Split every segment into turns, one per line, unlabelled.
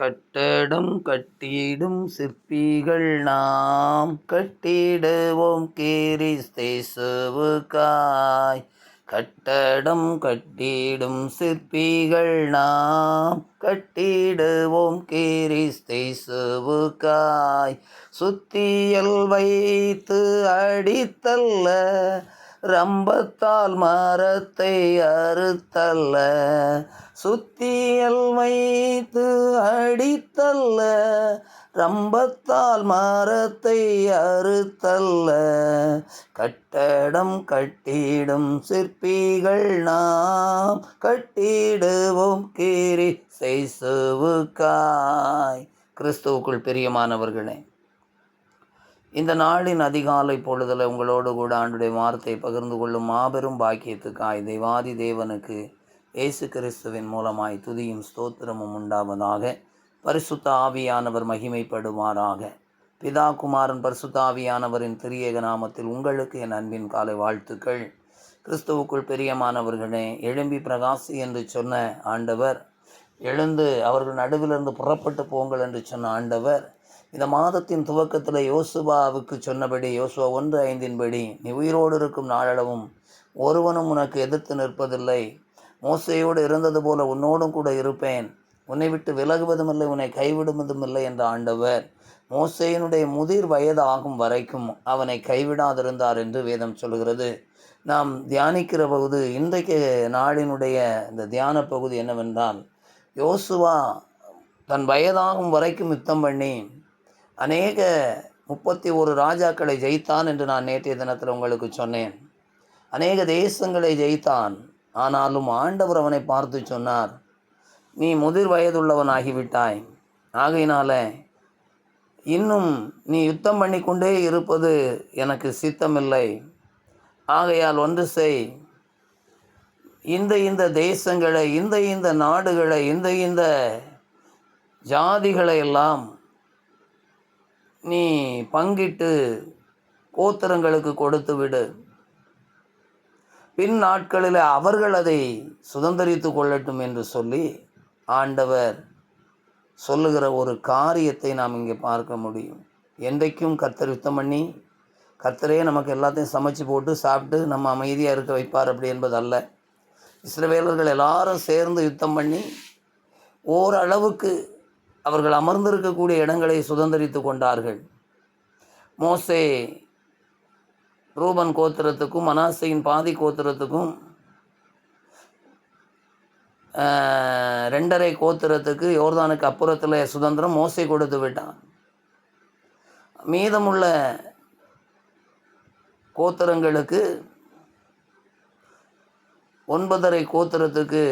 கட்டடம் கட்டிடும் சிற்பிகள் நாம் கட்டிடுவோம் கிறிஸ்தேசுவுக்காய் கட்டடம் கட்டிடும் சிற்பிகள் நாம் கட்டிடுவோம் கிறிஸ்தேசுவுக்காய் சுத்தியல் வைத்து அடித்தல்ல ரம்பத்தால் மரத்தை அறுத்தல்ல சுத்தியல் வைத்து அடித்தல்ல ரம்பத்தால் மரத்தை அறுத்தல்ல. கட்டடம் கட்டிடும் சிற்பிகள் நாம் கட்டிடுவோம் கீரி செய்சுவுக்காய். கிறிஸ்துவுக்குள் பிரியமானவர்களே இந்த நாளின் அதிகாலை பொழுதில் உங்களோடு கூட ஆண்டுடைய வார்த்தை பகிர்ந்து கொள்ளும் மாபெரும் பாக்கியத்துக்காய் தெய்வாதி தேவனுக்கு இயேசு கிறிஸ்துவின் மூலமாய் துதியும் ஸ்தோத்திரமும் உண்டாவதாக. பரிசுத்த ஆவியானவர் மகிமைப்படுவாராக. பிதா குமாரன் பரிசுத்த ஆவியானவரின் திரியேக நாமத்தில் உங்களுக்கு என் அன்பின் காலை வாழ்த்துக்கள். கிறிஸ்துவுக்குள் பெரியமானவர்களே எழும்பி பிரகாசி என்று சொன்ன ஆண்டவர் எழுந்து அவர்கள் நடுவிலிருந்து புறப்பட்டு போங்கள் என்று சொன்ன ஆண்டவர் இந்த மாதத்தின் துவக்கத்தில் யோசுபாவுக்கு சொன்னபடி யோசுவா ஒன்று ஐந்தின்படி நீ உயிரோடு இருக்கும் நாளளவும் ஒருவனும் உனக்கு எதிர்த்து நிற்பதில்லை. மோசையோடு இருந்தது போல உன்னோடும் கூட இருப்பேன். உன்னை விட்டு விலகுவதும் இல்லை உன்னை கைவிடுவதும் இல்லை என்ற ஆண்டவர் மோசையினுடைய முதிர் வயது ஆகும் வரைக்கும் அவனை கைவிடாதிருந்தார் என்று வேதம் சொல்கிறது நாம் தியானிக்கிற பகுதி இன்றைக்கு நாளினுடைய இந்த தியான பகுதி என்னவென்றால் யோசுவா தன் வயதாகும் வரைக்கும் யுத்தம் பண்ணி அநேக முப்பத்தி ஒரு ராஜாக்களை ஜெயித்தான் என்று நான் நேற்றைய தினத்தில் உங்களுக்கு சொன்னேன். அநேக தேசங்களை ஜெயித்தான். ஆனாலும் ஆண்டவர் அவனை பார்த்து சொன்னார் நீ முதிர் வயதுள்ளவன் ஆகிவிட்டாய் ஆகையினால இன்னும் நீ யுத்தம் பண்ணி கொண்டே இருப்பது எனக்கு சித்தமில்லை. ஆகையால் ஒன்று செய். இந்த இந்த தேசங்களை இந்த இந்த நாடுகளை இந்த இந்த ஜாதிகளை எல்லாம் நீ பங்கிட்டு கோத்திரங்களுக்கு கொடுத்து விடு. பின் நாட்களில் அவர்கள் அதை சுதந்திரித்து கொள்ளட்டும் என்று சொல்லி ஆண்டவர் சொல்லுகிற ஒரு காரியத்தை நாம் இங்கே பார்க்க முடியும். என்றைக்கும் கர்த்தர் யுத்தம் பண்ணி கர்த்தரே நமக்கு எல்லாத்தையும் சமைச்சு போட்டு சாப்பிட்டு நம்ம அமைதியாக இருக்க வைப்பார் அப்படி என்பது அல்ல இஸ்ரவேலர்கள் எல்லாரும் சேர்ந்து யுத்தம் பண்ணி ஓரளவுக்கு அவர்கள் அமர்ந்திருக்கக்கூடிய இடங்களை சுதந்திரித்து கொண்டார்கள். மோசே ரூபன் கோத்திரத்துக்கும் மனாசையின் பாதி கோத்திரத்துக்கும் ரெண்டரை கோத்திரத்துக்கு யோர்தானுக்கு அப்புறத்தில் சுதந்திரம் மோசை கொடுத்து விட்டான். மீதமுள்ள கோத்திரங்களுக்கு ஒன்பதரை கோத்திரத்துக்கு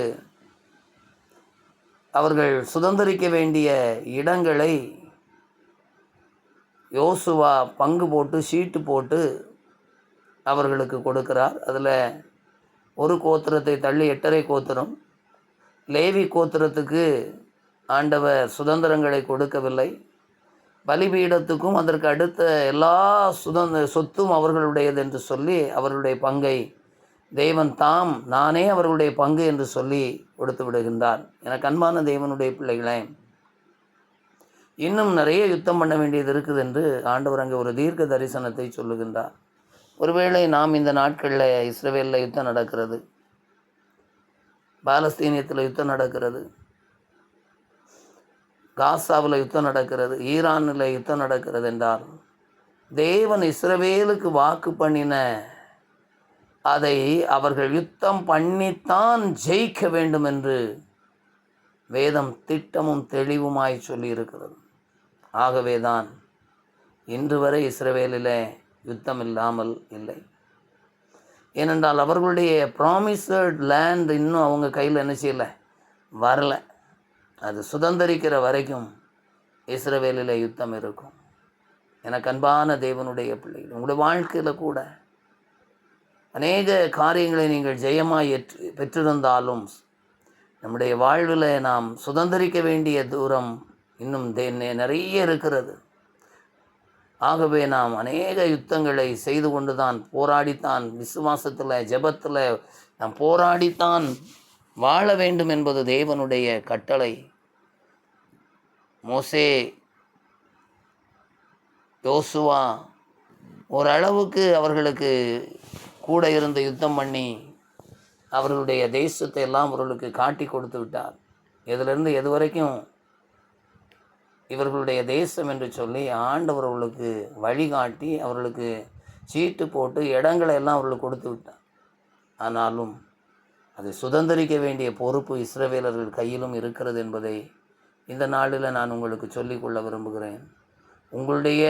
அவர்கள் சுதந்திரிக்க வேண்டிய இடங்களை யோசுவா பங்கு போட்டு சீட்டு போட்டு அவர்களுக்கு கொடுக்கிறார். அதில் ஒரு கோத்திரத்தை தள்ளி எட்டரை கோத்திரம். லேவி கோத்திரத்துக்கு ஆண்டவர் சுதந்திரங்களை கொடுக்கவில்லை. பலிபீடத்துக்கும் அதற்கு அடுத்த எல்லா சுதந்திர சொத்தும் அவர்களுடையது என்று சொல்லி அவர்களுடைய பங்கை தேவன் தாம் நானே அவர்களுடைய பங்கு என்று சொல்லி கொடுத்து விடுகின்றார். எனக்கு அன்பான தேவனுடைய பிள்ளைகளே இன்னும் நிறைய யுத்தம் பண்ண வேண்டியது இருக்குது என்று ஆண்டவர் அங்கே ஒரு தீர்க்க தரிசனத்தை சொல்லுகின்றார். ஒருவேளை நாம் இந்த நாட்களில் இஸ்ரவேலில் யுத்தம் நடக்கிறது பாலஸ்தீனியத்தில் யுத்தம் நடக்கிறது காசாவில் யுத்தம் நடக்கிறது ஈரானில் யுத்தம் நடக்கிறது என்றால் தேவன் இஸ்ரவேலுக்கு வாக்கு பண்ணின அதை அவர்கள் யுத்தம் பண்ணித்தான் ஜெயிக்க வேண்டும் என்று வேதம் திட்டமும் தெளிவுமாய் சொல்லியிருக்கிறது. ஆகவேதான் இன்று வரை இஸ்ரவேலில் யுத்தம் இல்லாமல் இல்லை. ஏனென்றால் அவர்களுடைய ப்ராமிசர்ட் லேண்ட் இன்னும் அவங்க கையில் என்ன செய்யல? வரல. அது சுதந்திரிக்கிற வரைக்கும் இஸ்ரவேலில் யுத்தம் இருக்கும். எனக்கு அன்பான தேவனுடைய பிள்ளைகள் உங்களுடைய வாழ்க்கையில் கூட அநேக காரியங்களை நீங்கள் ஜெயமாய் ஏற்று பெற்றிருந்தாலும் நம்முடைய வாழ்வில் நாம் சுதந்திரிக்க வேண்டிய தூரம் இன்னும் தே- நிறைய இருக்கிறது. ஆகவே நாம் அநேக யுத்தங்களை செய்து கொண்டு தான் போராடித்தான் விசுவாசத்தில் ஜெபத்தில் நாம் போராடித்தான் வாழ வேண்டும் என்பது தேவனுடைய கட்டளை. மோசே யோசுவா ஓரளவுக்கு அவர்களுக்கு கூட இருந்து யுத்தம் பண்ணி அவர்களுடைய தேசத்தை எல்லாம் அவர்களுக்கு காட்டி கொடுத்து விட்டார். இதிலிருந்து எது வரைக்கும் இவர்களுடைய தேசம் என்று சொல்லி ஆண்டவர் அவர்களுக்கு வழிகாட்டி அவர்களுக்கு சீட்டு போட்டு இடங்களை எல்லாம் அவர்களுக்கு கொடுத்து விட்டார். ஆனாலும் அதை சுதந்திரிக்க வேண்டிய பொறுப்பு இஸ்ரவேலர்கள் கையிலும் இருக்கிறது என்பதை இந்த நாளில் நான் உங்களுக்கு சொல்லிக்கொள்ள விரும்புகிறேன். உங்களுடைய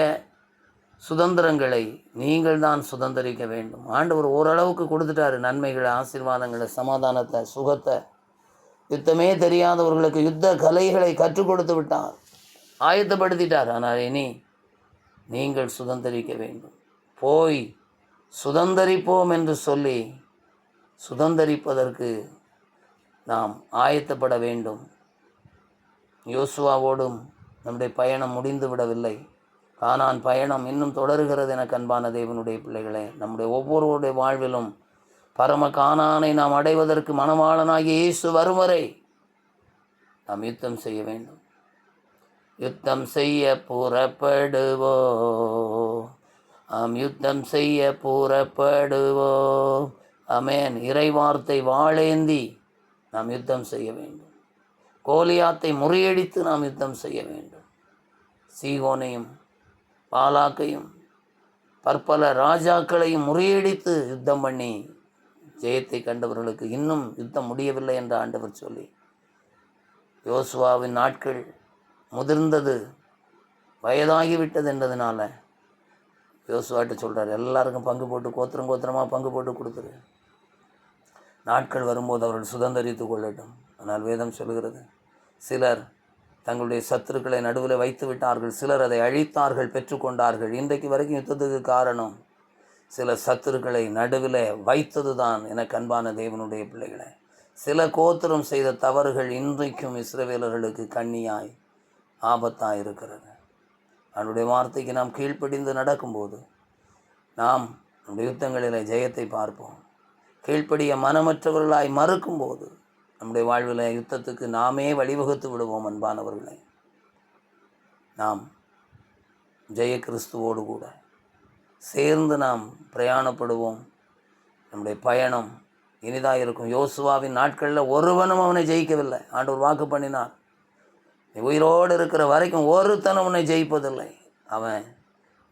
சுதந்திரங்களை நீங்கள் தான் சுதந்திரிக்க வேண்டும். ஆண்டவர் ஓரளவுக்கு கொடுத்துட்டாரு நன்மைகளை ஆசீர்வாதங்களை சமாதானத்தை சுகத்தை. யுத்தமே தெரியாதவர்களுக்கு யுத்த கலைகளை கற்றுக் கொடுத்து விட்டார். ஆயத்தப்படுத்திட்டார். ஆனால் இனி நீங்கள் சுதந்திரிக்க வேண்டும். போய் சுதந்திரிப்போம் என்று சொல்லி சுதந்திரிப்பதற்கு நாம் ஆயத்தப்பட வேண்டும். யோசுவாவோடும் நம்முடைய பயணம் முடிந்து விடவில்லை காணான் பயணம் இன்னும் தொடருகிறது என கண்பான தேவனுடைய பிள்ளைகளே. நம்முடைய ஒவ்வொருவருடைய வாழ்விலும் பரம காணானை நாம் அடைவதற்கு மணவாளனாகிய இயேசு வரும் வரை நாம் யுத்தம் செய்ய வேண்டும். யுத்தம் செய்ய புறப்படுவோ. நாம் யுத்தம் செய்ய புறப்படுவோ. அமேன் இறைவார்த்தை வாழேந்தி நாம் யுத்தம் செய்ய வேண்டும். கோலியாத்தை முறியடித்து நாம் யுத்தம் செய்ய வேண்டும். சீகோனையும் பாலாக்கையும் பற்பல ராஜாக்களையும் முறியடித்து யுத்தம் பண்ணி ஜெயத்தை கண்டவர்களுக்கு இன்னும் யுத்தம் முடியவில்லை என்று ஆண்டவர் சொல்லி யோசுவாவின் நாட்கள் முதிர்ந்தது வயதாகிவிட்டது என்றதுனால யோசுவாட்ட சொல்கிறார் எல்லாருக்கும் பங்கு போட்டு கோத்திரம் கோத்திரமாக பங்கு போட்டு கொடுத்துரு. நாட்கள் வரும்போது அவர்கள் சுதந்திரித்து கொள்ளட்டும். ஆனால் வேதம் சொல்கிறது சிலர் தங்களுடைய சத்துருக்களை நடுவில் வைத்து விட்டார்கள். சிலர் அதை அழித்தார்கள் பெற்றுக்கொண்டார்கள். இன்றைக்கு வரைக்கும் யுத்தத்துக்கு காரணம் சில சத்துருக்களை நடுவில் வைத்தது தான் என கண்பான தேவனுடைய பிள்ளைகளை. சில கோத்திரம் செய்த தவறுகள் இன்றைக்கும் இஸ்ரவேலர்களுக்கு கண்ணியாய் ஆபத்தாக இருக்கிறது. அவனுடைய வார்த்தைக்கு நாம் கீழ்ப்படிந்து நடக்கும்போது நாம் யுத்தங்களில் ஜெயத்தை பார்ப்போம். கீழ்ப்படிய மனமற்றவர்களாய் மறுக்கும்போது நம்முடைய வாழ்வில் யுத்தத்துக்கு நாமே வழிவகுத்து விடுவோம் அன்பானவர்களை. நாம் ஜெய கிறிஸ்துவோடு கூட சேர்ந்து நாம் பிரயாணப்படுவோம். நம்முடைய பயணம் இனிதாக இருக்கும். யோசுவாவின் நாட்களில் ஒருவனும் அவனை ஜெயிக்கவில்லை. ஆண்டவர் வாக்கு பண்ணினார். நீ உயிரோடு இருக்கிற வரைக்கும் ஒருத்தனும் உன்னை ஜெயிப்பதில்லை. அவன்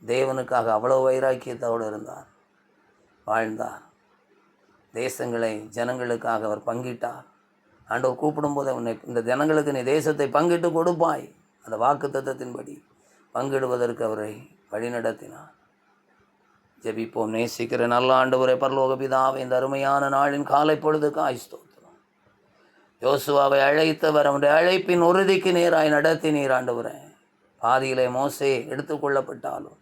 தேவனுக்காக அவ்வளோ வைராக்கியத்தோடு இருந்தார் வாழ்ந்தார். தேசங்களை ஜனங்களுக்காக அவர் பங்கிட்டார். ஆண்டவர் கூப்பிடும்போது உன்னை இந்த ஜனங்களுக்கு நீ தேசத்தை பங்கிட்டு கொடுப்பாய். அந்த வாக்கு தத்தத்தின்படி பங்கிடுவதற்கு அவரை வழிநடத்தினார். ஜெபிப்போம் நேசிக்கிற நல்ல ஆண்டவரை பரலோக பிதாவை இந்த அருமையான நாளின் காலை பொழுதுக்கு ஸ்தோத்திரம். யோசுவாவை அழைத்தவர் அவனுடைய அழைப்பின் உறுதிக்கு நேராய் நடத்தினீர் ஆண்டவரே. பாதியிலே மோசே எடுத்துக்கொள்ளப்பட்டாலும்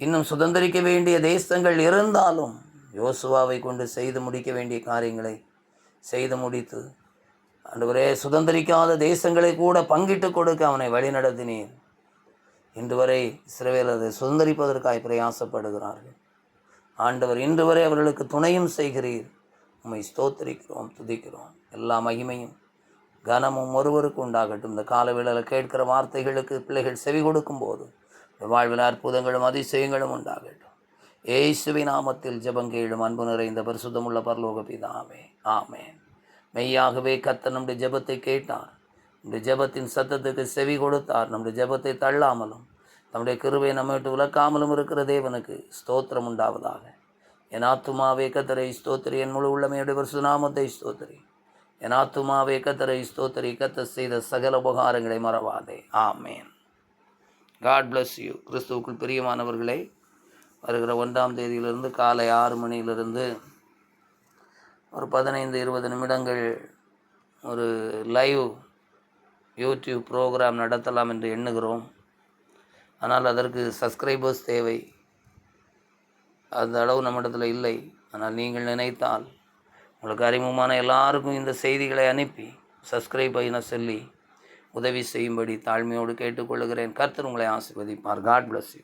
இன்னும் சுதந்திரிக்க வேண்டிய தேசங்கள் இருந்தாலும் யோசுவாவை கொண்டு செய்து முடிக்க வேண்டிய காரியங்களை செய்து முடித்து. அன்றுவரே சுதந்திரிக்காத தேசங்களை கூட பங்கிட்டு கொடுக்க அவனை வழிநடத்தினீர் இன்று வரை இஸ்ரவேல் அதை சுதந்திரிப்பதற்காய் பிரயாசப்படுகிறார்கள். ஆண்டவர் இன்று வரை அவர்களுக்கு துணையும் செய்கிறீர். உம்மை ஸ்தோத்திரிக்கிறோம் துதிக்கிறோம். எல்லா மகிமையும் கனமும் ஒருவருக்கு உண்டாகட்டும். இந்த காலவேளையில் கேட்கிற வார்த்தைகளுக்கு பிள்ளைகள் செவி கொடுக்கும் போது வாழ்வில் அற்புதங்களும் அதிசயங்களும் உண்டாகட்டும். ஏசுவி நாமத்தில் ஜெபங்கேழும் அன்பு நிறைந்த பரிசுத்தமுள்ள பரலோக பிதாமே ஆமேன். மெய்யாகவே கத்த நம்முடைய ஜெபத்தை கேட்டார். நம்முடைய ஜெபத்தின் சத்தத்துக்கு செவி கொடுத்தார். நம்முடைய ஜெபத்தை தள்ளாமலும் நம்முடைய கிருவை நம்ம விட்டு விளக்காமலும் இருக்கிற தேவனுக்கு ஸ்தோத்திரம் உண்டாவதாக. என் ஆத்துமாவே கத்தரை ஸ்தோத்திரி. என் முழு உள்ளமையுடைய பரிசுநாமத்தை ஸ்தோத்திரி. என் ஆத்துமாவே கத்தரை ஸ்தோத்திரி. கத்த செய்த சகல உபகாரங்களை மறவாதே. ஆமேன். காட் பிளஸ் யூ கிறிஸ்துவுக்குள் பிரியமானவர்களே வருகிற ஒன்றாம் தேதியிலிருந்து காலை ஆறு மணியிலிருந்து ஒரு பதினைந்து இருபது நிமிடங்கள் ஒரு லைவ் யூடியூப் ப்ரோக்ராம் நடத்தலாம் என்று எண்ணுகிறோம். ஆனால் அதற்கு சப்ஸ்கிரைபர்ஸ் தேவை. அந்த அளவு நம்மிடத்தில் இல்லை. ஆனால் நீங்கள் நினைத்தால் உங்களுக்கு அறிமுகமான எல்லாருக்கும் இந்த செய்திகளை அனுப்பி சப்ஸ்கிரைப் என சொல்லி உதவி செய்யும்படி தாழ்மையோடு கேட்டுக்கொள்கிறேன். கர்த்தர் உங்களை ஆசிர்வதிப்பார். God bless you